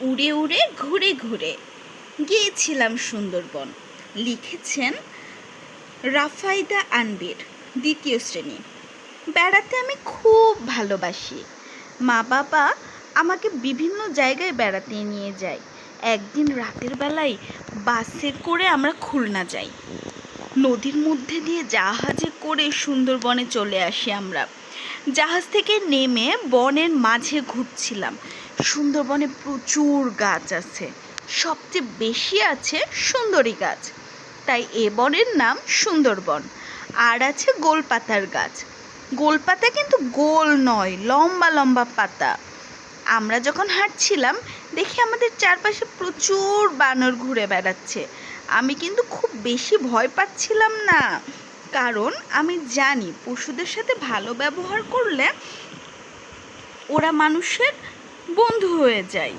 উড়ে উড়ে ঘুরে ঘুরে গিয়েছিলাম সুন্দরবন। লিখেছেন রাফাইদা আনবির, দ্বিতীয় শ্রেণি। বেড়াতে আমি খুব ভালোবাসি। মা বাবা আমাকে বিভিন্ন জায়গায় বেড়াতে নিয়ে যায়। একদিন রাতের বেলায় বাসে করে আমরা খুলনা যাই। নদীর মধ্যে দিয়ে জাহাজে করে সুন্দরবনে চলে আসি আমরা। জাহাজ থেকে নেমে বনের মাঝে ঘুরছিলাম। সুন্দরবনে প্রচুর গাছ আছে। সবচেয়ে বেশি আছে সুন্দরী গাছ। তাই এ বনের নাম সুন্দরবন। আর আছে গোলপাতার গাছ। গোলপাতা কিন্তু গোল নয়, লম্বা লম্বা পাতা। আমরা যখন হাঁটছিলাম, দেখি আমাদের চারপাশে প্রচুর বানর ঘুরে বেড়াচ্ছে। আমি কিন্তু খুব বেশি ভয় পাচ্ছিলাম না। কারণ আমি জানি পশুদের সাথে ভালো ব্যবহার করলে ওরা মানুষের বন্ধু হয়ে যায়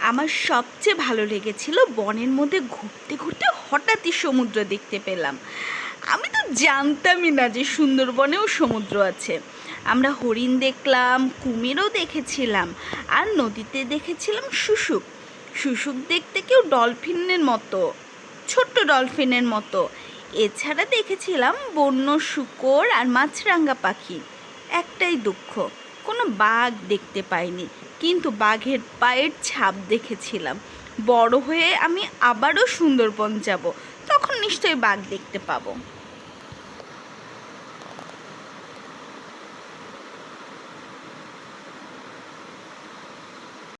আমার সবচেয়ে ভালো লেগেছিল বনের মধ্যে ঘুরতে ঘুরতে হঠাৎই সমুদ্র দেখতে পেলাম। আমি তো জানতামই না যে সুন্দরবনেও সমুদ্র আছে। আমরা হরিণ দেখলাম, কুমিরও দেখেছিলাম, আর নদীতে দেখেছিলাম শুশুক। শুশুক দেখতে কেউ ডলফিনের মতো, ছোট্ট ডলফিনের মতো। এছাড়া দেখেছিলাম বন্য শুকর আর মাছরাঙা পাখি। একটাই দুঃখ, কোনো বাঘ দেখতে পাইনি, কিন্তু বাঘের পায়ের ছাপ দেখেছিলাম। বড় হয়ে আমি আবারও সুন্দরবন যাব, তখন নিশ্চয়ই বাঘ দেখতে পাবো।